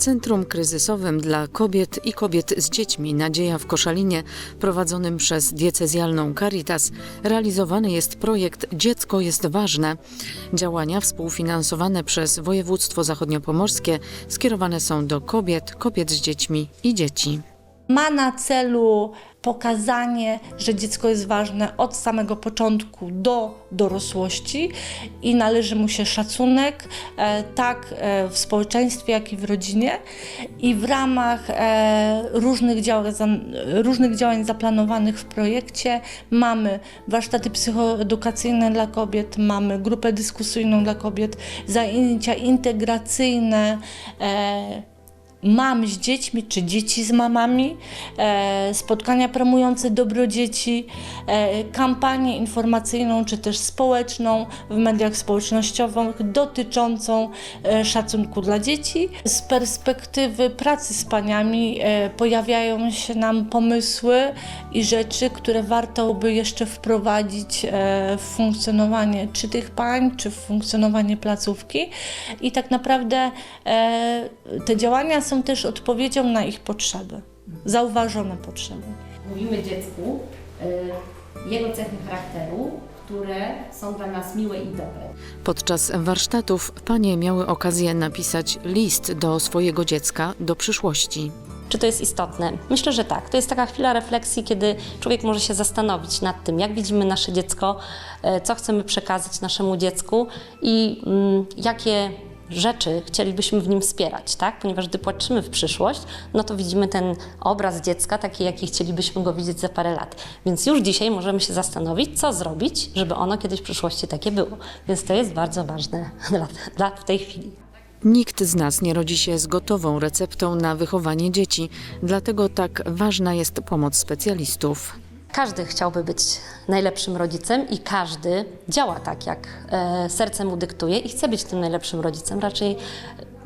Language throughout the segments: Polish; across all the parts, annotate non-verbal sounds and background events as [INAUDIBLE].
Centrum Kryzysowym dla Kobiet i Kobiet z Dziećmi Nadzieja w Koszalinie, prowadzonym przez diecezjalną Caritas, realizowany jest projekt Dziecko jest ważne. Działania współfinansowane przez województwo zachodniopomorskie skierowane są do kobiet, kobiet z dziećmi i dzieci. ma na celu pokazanie, że dziecko jest ważne od samego początku do dorosłości i należy mu się szacunek e, tak e, w społeczeństwie, jak i w rodzinie. I w ramach e, różnych, różnych działań zaplanowanych w projekcie mamy warsztaty psychoedukacyjne dla kobiet, mamy grupę dyskusyjną dla kobiet, zajęcia integracyjne. Mam z dziećmi, czy dzieci z mamami, e, spotkania promujące dobro dzieci, e, kampanię informacyjną, czy też społeczną w mediach społecznościowych dotyczącą e, szacunku dla dzieci. Z perspektywy pracy z paniami pojawiają się nam pomysły i rzeczy, które warto by jeszcze wprowadzić w funkcjonowanie czy tych pań, czy w funkcjonowanie placówki. I tak naprawdę te działania są też odpowiedzią na ich potrzeby, zauważone potrzeby. Mówimy dziecku y, jego cechy charakteru, które są dla nas miłe i dobre. Podczas warsztatów panie miały okazję napisać list do swojego dziecka do przyszłości. Czy to jest istotne? Myślę, że tak. To jest taka chwila refleksji, kiedy człowiek może się zastanowić nad tym, jak widzimy nasze dziecko, e, co chcemy przekazać naszemu dziecku i mm, jakie rzeczy chcielibyśmy w nim wspierać, tak? Ponieważ gdy patrzymy w przyszłość, no to widzimy ten obraz dziecka taki, jaki chcielibyśmy go widzieć za parę lat. Więc już dzisiaj możemy się zastanowić, co zrobić, żeby ono kiedyś w przyszłości takie było. Więc to jest bardzo ważne [LAUGHS] dla, dla w tej chwili. Nikt z nas nie rodzi się z gotową receptą na wychowanie dzieci, dlatego tak ważna jest pomoc specjalistów. Każdy chciałby być najlepszym rodzicem i każdy działa tak, jak e, serce mu dyktuje i chce być tym najlepszym rodzicem. Raczej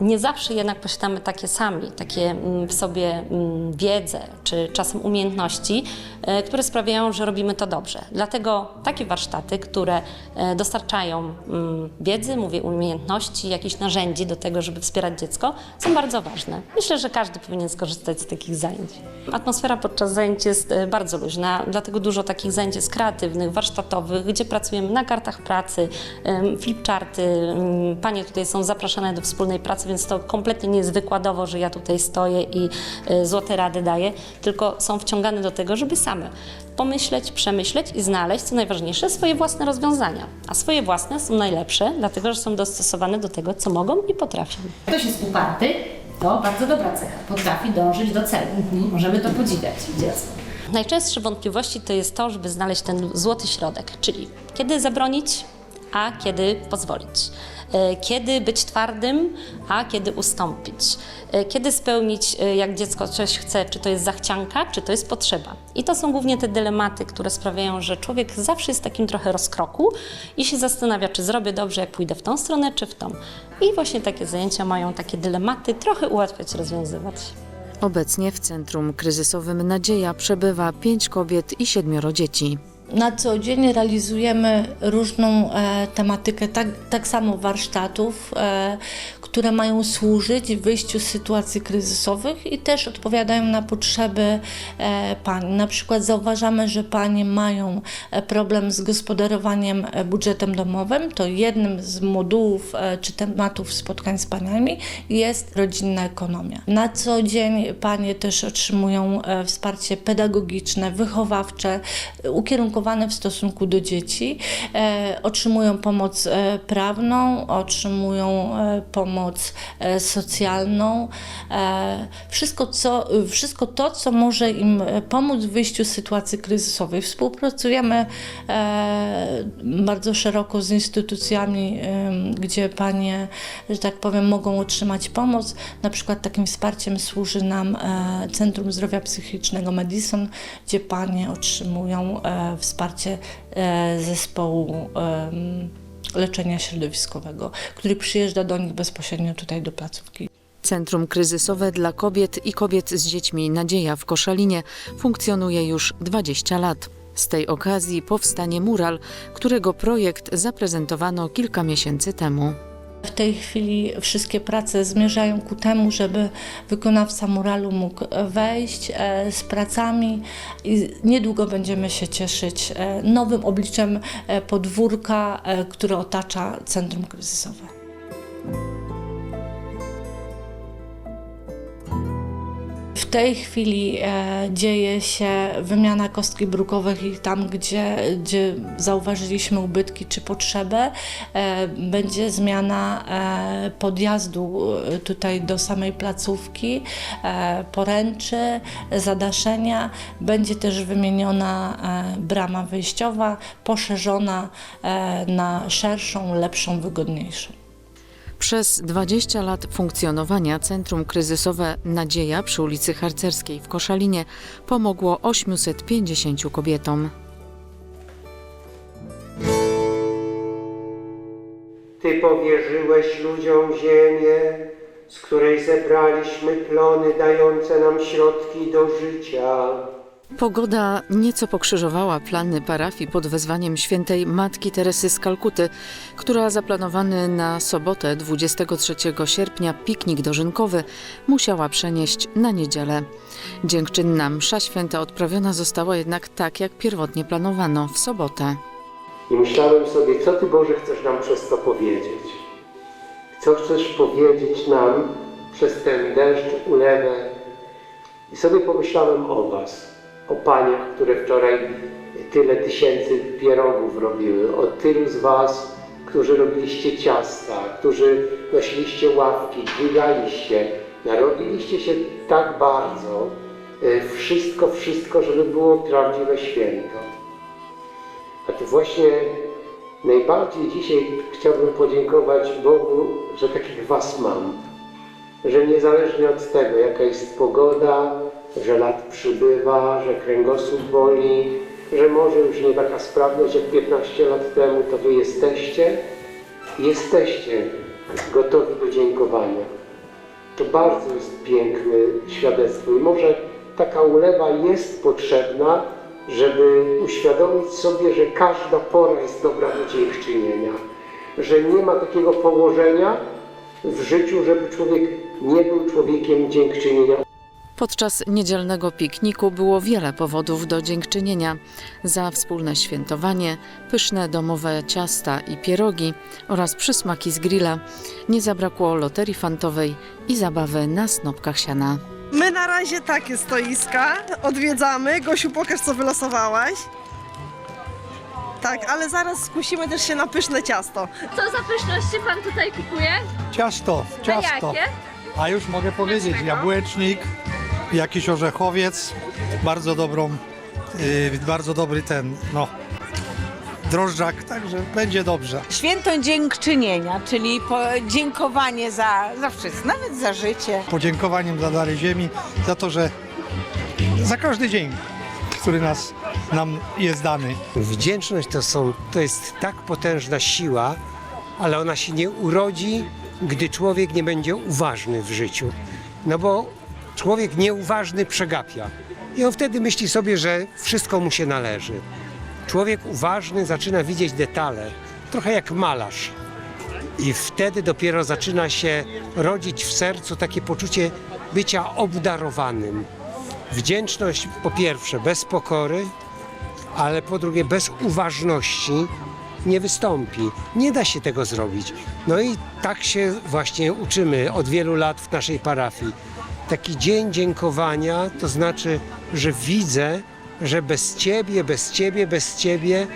nie zawsze jednak posiadamy takie sami, takie mm, w sobie mm, wiedzę czy czasem umiejętności, e, które sprawiają, że robimy to dobrze. Dlatego takie warsztaty, które e, dostarczają mm, wiedzy, mówię umiejętności, jakichś narzędzi do tego, żeby wspierać dziecko, są bardzo ważne. Myślę, że każdy powinien skorzystać z takich zajęć. Atmosfera podczas zajęć jest e, bardzo luźna, dlatego dużo takich zajęć jest kreatywnych, warsztatowych, gdzie pracujemy na kartach pracy, flipcharty. Panie tutaj są zapraszane do wspólnej pracy, więc to kompletnie nie jest wykładowo, że ja tutaj stoję i e, złote rady daję, tylko są wciągane do tego, żeby same pomyśleć, przemyśleć i znaleźć, co najważniejsze, swoje własne rozwiązania. A swoje własne są najlepsze, dlatego że są dostosowane do tego, co mogą i potrafią. Ktoś jest uparty, to bardzo dobra cecha. Potrafi dążyć do celu. Możemy to podziwiać w dziecku. Najczęstsze wątpliwości to jest to, żeby znaleźć ten złoty środek, czyli kiedy zabronić, a kiedy pozwolić. E, Kiedy być twardym, a kiedy ustąpić. E, Kiedy spełnić, e, jak dziecko coś chce, czy to jest zachcianka, czy to jest potrzeba. I to są głównie te dylematy, które sprawiają, że człowiek zawsze jest takim trochę rozkroku i się zastanawia, czy zrobię dobrze, jak pójdę w tą stronę, czy w tą. I właśnie takie zajęcia mają takie dylematy trochę ułatwiać, rozwiązywać. Obecnie w Centrum Kryzysowym Nadzieja przebywa pięć kobiet i siedmioro dzieci. Na co dzień realizujemy różną e, tematykę, tak, tak samo warsztatów, e, które mają służyć wyjściu z sytuacji kryzysowych i też odpowiadają na potrzeby e, pań. Na przykład zauważamy, że panie mają e, problem z gospodarowaniem e, budżetem domowym, to jednym z modułów czy tematów spotkań z paniami jest rodzinna ekonomia. Na co dzień panie też otrzymują wsparcie pedagogiczne, wychowawcze, ukierunkowane w stosunku do dzieci, otrzymują pomoc prawną, otrzymują e, pomoc e, socjalną, e, wszystko, co, wszystko to, co może im e, pomóc w wyjściu z sytuacji kryzysowej. Współpracujemy bardzo szeroko z instytucjami, gdzie panie, że tak powiem, mogą otrzymać pomoc. Na przykład takim wsparciem służy nam Centrum Zdrowia Psychicznego Madison, gdzie panie otrzymują wsparcie zespołu leczenia środowiskowego, który przyjeżdża do nich bezpośrednio tutaj do placówki. Centrum Kryzysowe dla Kobiet i Kobiet z Dziećmi Nadzieja w Koszalinie funkcjonuje już 20 lat. Z tej okazji powstanie mural, którego projekt zaprezentowano kilka miesięcy temu. W tej chwili wszystkie prace zmierzają ku temu, żeby wykonawca muralu mógł wejść e, z pracami i niedługo będziemy się cieszyć e, nowym obliczem e, podwórka, które otacza centrum kryzysowe. Tej chwili e, dzieje się wymiana kostki brukowych i tam, gdzie, gdzie zauważyliśmy ubytki czy potrzebę, e, będzie zmiana e, podjazdu tutaj do samej placówki, poręczy, zadaszenia. Będzie też wymieniona brama wyjściowa, poszerzona na szerszą, lepszą, wygodniejszą. Przez 20 lat funkcjonowania Centrum Kryzysowe Nadzieja przy ulicy Harcerskiej w Koszalinie pomogło 850 kobietom. Ty powierzyłeś ludziom ziemię, z której zebraliśmy plony dające nam środki do życia. Pogoda nieco pokrzyżowała plany parafii pod wezwaniem świętej Matki Teresy z Kalkuty, która zaplanowany na sobotę 23 sierpnia piknik dożynkowy musiała przenieść na niedzielę. Dziękczynna msza święta odprawiona została jednak tak, jak pierwotnie planowano, w sobotę. I myślałem sobie, co Ty Boże chcesz nam przez to powiedzieć? Co chcesz powiedzieć nam przez ten deszcz, ulewę? I sobie pomyślałem o Was, o paniach, które wczoraj tyle tysięcy pierogów robiły, o tylu z Was, którzy robiliście ciasta, którzy nosiliście ławki, dźwigaliście, narobiliście się tak bardzo, y, wszystko, wszystko, żeby było prawdziwe święto. A tu właśnie najbardziej dzisiaj chciałbym podziękować Bogu, że takich Was mam. Że niezależnie od tego, jaka jest pogoda, że lat przybywa, że kręgosłup boli, że może już nie taka sprawność jak 15 lat temu, to Wy jesteście, jesteście gotowi do dziękowania. To bardzo jest piękne świadectwo i może taka ulewa jest potrzebna, żeby uświadomić sobie, że każda pora jest dobra do dziękczynienia, że nie ma takiego położenia w życiu, żeby człowiek nie był człowiekiem dziękczynienia. Podczas niedzielnego pikniku było wiele powodów do dziękczynienia za wspólne świętowanie, pyszne domowe ciasta i pierogi oraz przysmaki z grilla. Nie zabrakło loterii fantowej i zabawy na snopkach siana. My na razie takie stoiska odwiedzamy. Gosiu, pokaż co wylosowałaś. Tak, ale zaraz skusimy też się na pyszne ciasto. Co za pyszności pan tutaj kupuje? Ciasto, A ciasto. jakie? A już mogę powiedzieć, jabłecznik, jakiś orzechowiec, bardzo dobrą, yy, bardzo dobry ten, no, drożdżak, także będzie dobrze. Święto dziękczynienia, czyli podziękowanie za, za wszystko, nawet za życie. Podziękowaniem za dary ziemi, za to, że za każdy dzień, który nas, nam jest dany. Wdzięczność to, są, to jest tak potężna siła, ale ona się nie urodzi, gdy człowiek nie będzie uważny w życiu. No bo człowiek nieuważny przegapia. I on wtedy myśli sobie, że wszystko mu się należy. Człowiek uważny zaczyna widzieć detale, trochę jak malarz. I wtedy dopiero zaczyna się rodzić w sercu takie poczucie bycia obdarowanym. Wdzięczność po pierwsze bez pokory, ale po drugie bez uważności nie wystąpi. Nie da się tego zrobić. No i tak się właśnie uczymy od wielu lat w naszej parafii. Taki dzień dziękowania to znaczy, że widzę, że bez Ciebie, bez Ciebie, bez Ciebie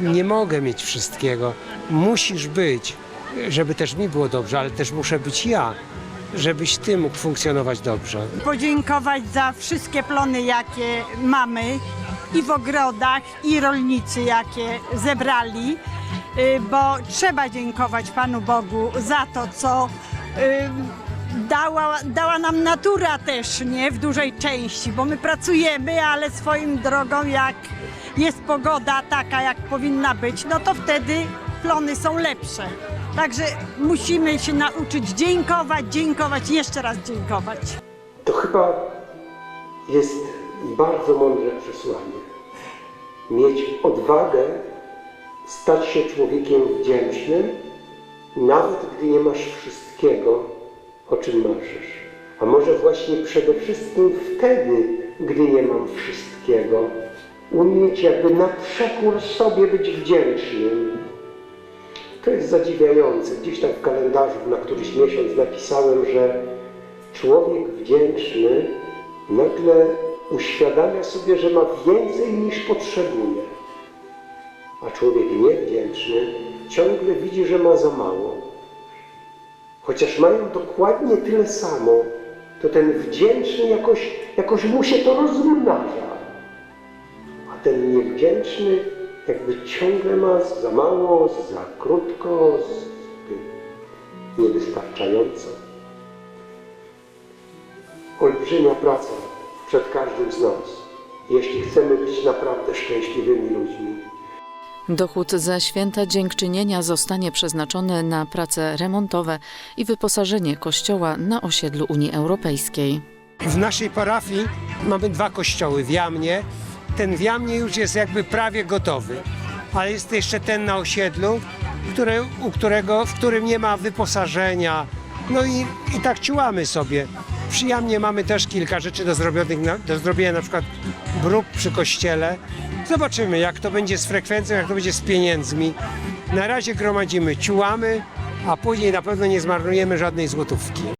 nie mogę mieć wszystkiego. Musisz być, żeby też mi było dobrze, ale też muszę być ja, żebyś Ty mógł funkcjonować dobrze. Podziękować za wszystkie plony, jakie mamy i w ogrodach, i rolnicy, jakie zebrali, y, bo trzeba dziękować Panu Bogu za to, co y, dała, dała nam natura też, nie? W dużej części, bo my pracujemy, ale swoim drogą, jak jest pogoda taka, jak powinna być, no to wtedy plony są lepsze. Także musimy się nauczyć dziękować, dziękować, jeszcze raz dziękować. To chyba jest bardzo mądre przesłanie. Mieć odwagę stać się człowiekiem wdzięcznym nawet gdy nie masz wszystkiego, o czym marzysz. A może właśnie przede wszystkim wtedy, gdy nie mam wszystkiego, umieć jakby na przekór sobie być wdzięcznym. To jest zadziwiające. Gdzieś tam w kalendarzu na któryś miesiąc napisałem, że człowiek wdzięczny nagle uświadamia sobie, że ma więcej niż potrzebuje. A człowiek niewdzięczny ciągle widzi, że ma za mało. Chociaż mają dokładnie tyle samo, to ten wdzięczny jakoś, jakoś mu się to rozmnaża. A ten niewdzięczny jakby ciągle ma za mało, za krótko, zbyt niewystarczająco. Olbrzymia praca przed każdym z nas, jeśli chcemy być naprawdę szczęśliwymi ludźmi. Dochód ze święta dziękczynienia zostanie przeznaczony na prace remontowe i wyposażenie kościoła na osiedlu Unii Europejskiej. W naszej parafii mamy dwa kościoły w Jamnie. Ten w Jamnie już jest jakby prawie gotowy, ale jest jeszcze ten na osiedlu, który, u którego, w którym nie ma wyposażenia. No i, i tak ciułamy sobie. Przy Jamnie mamy też kilka rzeczy do, zrobionych, do zrobienia, na przykład bruk przy kościele. Zobaczymy, jak to będzie z frekwencją, jak to będzie z pieniędzmi. Na razie gromadzimy, ciułamy, a później na pewno nie zmarnujemy żadnej złotówki.